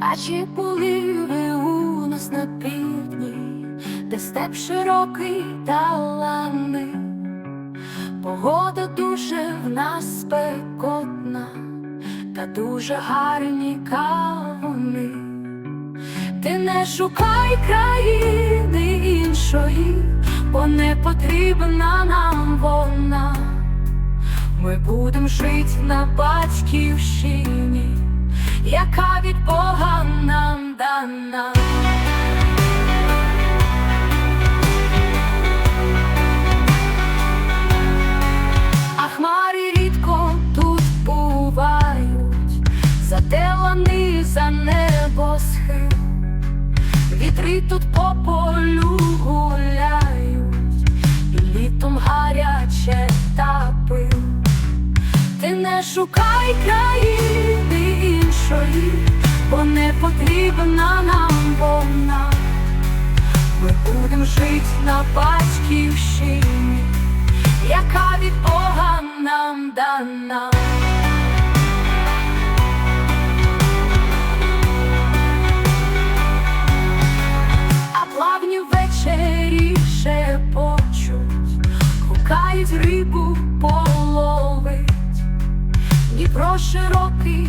А чи були ви у нас на півдні, де степ широкий та ланий? Погода дуже в нас спекотна, та дуже гарні кавуни. Ти не шукай країни іншої, бо не потрібна нам вона. Ми будем жить на батьківщині, яка від Бога. А хмари рідко тут бувають, зате вони за небо схил. Вітри тут по полю гуляють, і літом гаряче та пил. Ти не шукай країни іншої, бо не потрібна нам вона. Ми будем жить на батьківщині, яка від Бога нам дана. А плавні ввечері шепочуть, гукають рибу половить, Дніпро широкий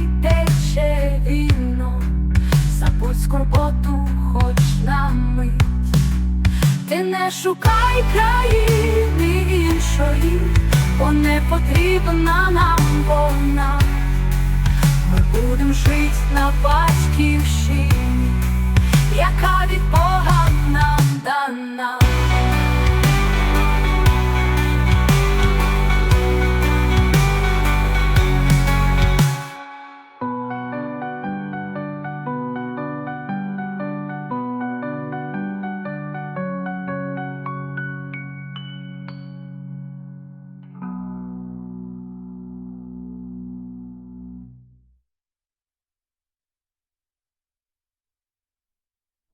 Шукай країни іншої, бо не потрібна нам вона. Ми будемо жити на батьківщині.